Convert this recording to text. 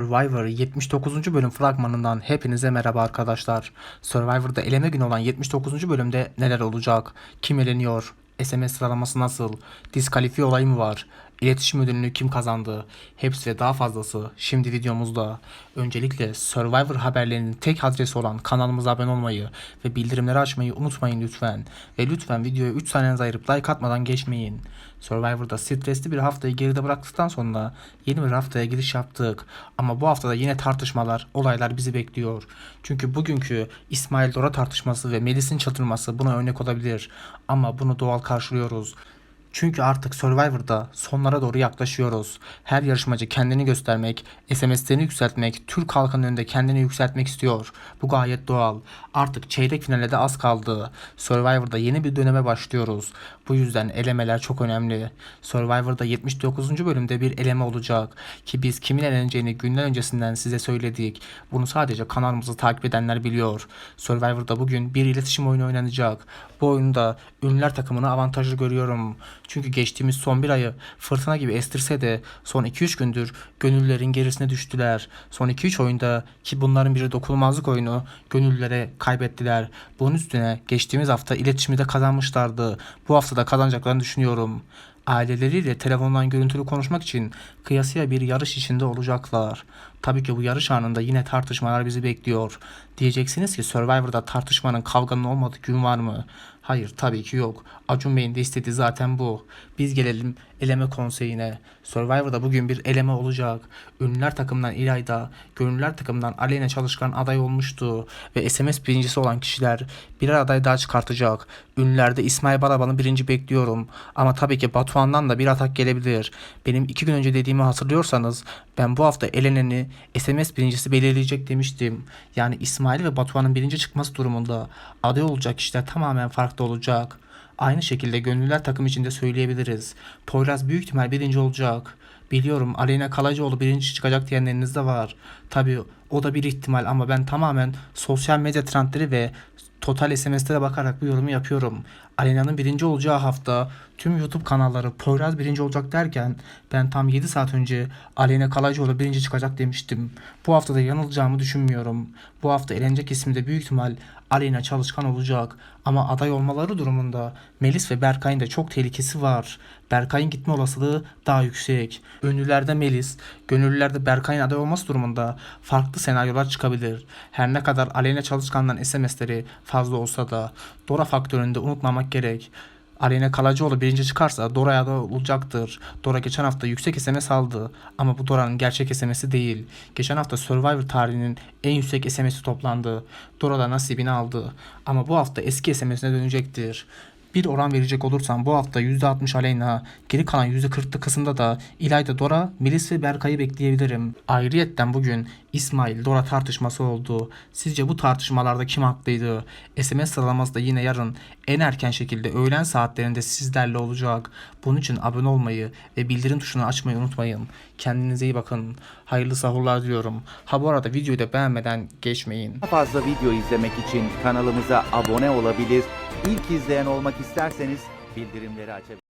Survivor 79. bölüm fragmanından hepinize merhaba arkadaşlar. Survivor'da eleme günü olan 79. bölümde neler olacak? Kim eleniyor? SMS sıralaması nasıl? Diskalifiye olayı mı var? İletişim ödülünü kim kazandı? Hepsi ve daha fazlası şimdi videomuzda. Öncelikle Survivor haberlerinin tek adresi olan kanalımıza abone olmayı ve bildirimleri açmayı unutmayın lütfen. Ve lütfen videoya 3 saniyenizi ayırıp like atmadan geçmeyin. Survivor'da stresli bir haftayı geride bıraktıktan sonra yeni bir haftaya giriş yaptık. Ama bu haftada yine tartışmalar, olaylar bizi bekliyor. Çünkü bugünkü İsmail Dora tartışması ve Melis'in çatırması buna örnek olabilir. Ama bunu doğal karşılıyoruz. Çünkü artık Survivor'da sonlara doğru yaklaşıyoruz. Her yarışmacı kendini göstermek, SMS'lerini yükseltmek, Türk halkının önünde kendini yükseltmek istiyor. Bu gayet doğal. Artık çeyrek finale de az kaldı. Survivor'da yeni bir döneme başlıyoruz. Bu yüzden elemeler çok önemli. Survivor'da 79. bölümde bir eleme olacak. Ki biz kimin eleneceğini günler öncesinden size söyledik. Bunu sadece kanalımızı takip edenler biliyor. Survivor'da bugün bir iletişim oyunu oynanacak. Bu oyunda ünlüler takımını avantajlı görüyorum. Çünkü geçtiğimiz son bir ayı fırtına gibi estirse de son 2-3 gündür gönüllülerin gerisine düştüler. Son 2-3 oyunda ki bunların biri dokunulmazlık oyunu gönüllülere kaybettiler. Bunun üstüne geçtiğimiz hafta iletişimi de kazanmışlardı. Bu hafta da kazanacaklarını düşünüyorum. Aileleriyle telefondan görüntülü konuşmak için kıyasıya bir yarış içinde olacaklar. Tabii ki bu yarış anında yine tartışmalar bizi bekliyor. Diyeceksiniz ki Survivor'da tartışmanın kavganın olmadığı gün var mı? Hayır tabii ki yok. Acun Bey'in de istediği zaten bu. Biz gelelim eleme konseyine. Survivor'da bugün bir eleme olacak. Ünlüler takımından İlayda, gönüllüler takımından Aleyna Çalışkan aday olmuştu. Ve SMS birincisi olan kişiler birer aday daha çıkartacak. Ünlülerde İsmail Balaban'ı birinci bekliyorum. Ama tabii ki Batuhan'dan da bir atak gelebilir. Benim iki gün önce dediğimi hatırlıyorsanız ben bu hafta eleneni SMS birincisi belirleyecek demiştim. Yani İsmail ve Batuhan'ın birinci çıkması durumunda aday olacak kişiler tamamen farklı olacak. Aynı şekilde gönüllüler takım için de söyleyebiliriz. Poyraz büyük ihtimal birinci olacak. Biliyorum Aleyna Kalaycıoğlu birinci çıkacak diyenleriniz de var. Tabii o da bir ihtimal ama ben tamamen sosyal medya trendleri ve total SMS'lere bakarak bu yorumu yapıyorum. Aleyna'nın birinci olacağı hafta tüm YouTube kanalları Poyraz birinci olacak derken ben tam 7 saat önce Aleyna Kalaycıoğlu birinci çıkacak demiştim. Bu hafta da yanılacağımı düşünmüyorum. Bu hafta elenecek ismi de büyük ihtimal Aleyna Çalışkan olacak. Ama aday olmaları durumunda Melis ve Berkay'ın da çok tehlikesi var. Berkay'ın gitme olasılığı daha yüksek. Ünlülerde Melis, gönüllülerde Berkay'ın aday olması durumunda farklı senaryolar çıkabilir. Her ne kadar Aleyna Çalışkan'dan SMS'leri fazla olsa da Dora faktöründe unutmamak gerek. Aleyna Kalaycıoğlu birinci çıkarsa Dora'ya da olacaktır. Dora geçen hafta yüksek SMS aldı ama bu Dora'nın gerçek SMS'i değil. Geçen hafta Survivor tarihinin en yüksek SMS'i toplandı. Dora da nasibini aldı. Ama bu hafta eski SMS'ine dönecektir. Bir oran verecek olursam bu hafta %60 Aleyna, geri kalan %40'lık kısımda da İlayda Dora, Melis ve Berkay'ı bekleyebilirim. Ayrıyetten bugün İsmail Dora tartışması oldu. Sizce bu tartışmalarda kim haklıydı? SMS sıralaması da yine yarın en erken şekilde öğlen saatlerinde sizlerle olacak. Bunun için abone olmayı ve bildirim tuşunu açmayı unutmayın. Kendinize iyi bakın. Hayırlı sahurlar diliyorum. Ha bu arada videoyu da beğenmeden geçmeyin. Daha fazla video izlemek için kanalımıza abone olabilir, ilk izleyen olmak isterseniz bildirimleri açabilirsiniz.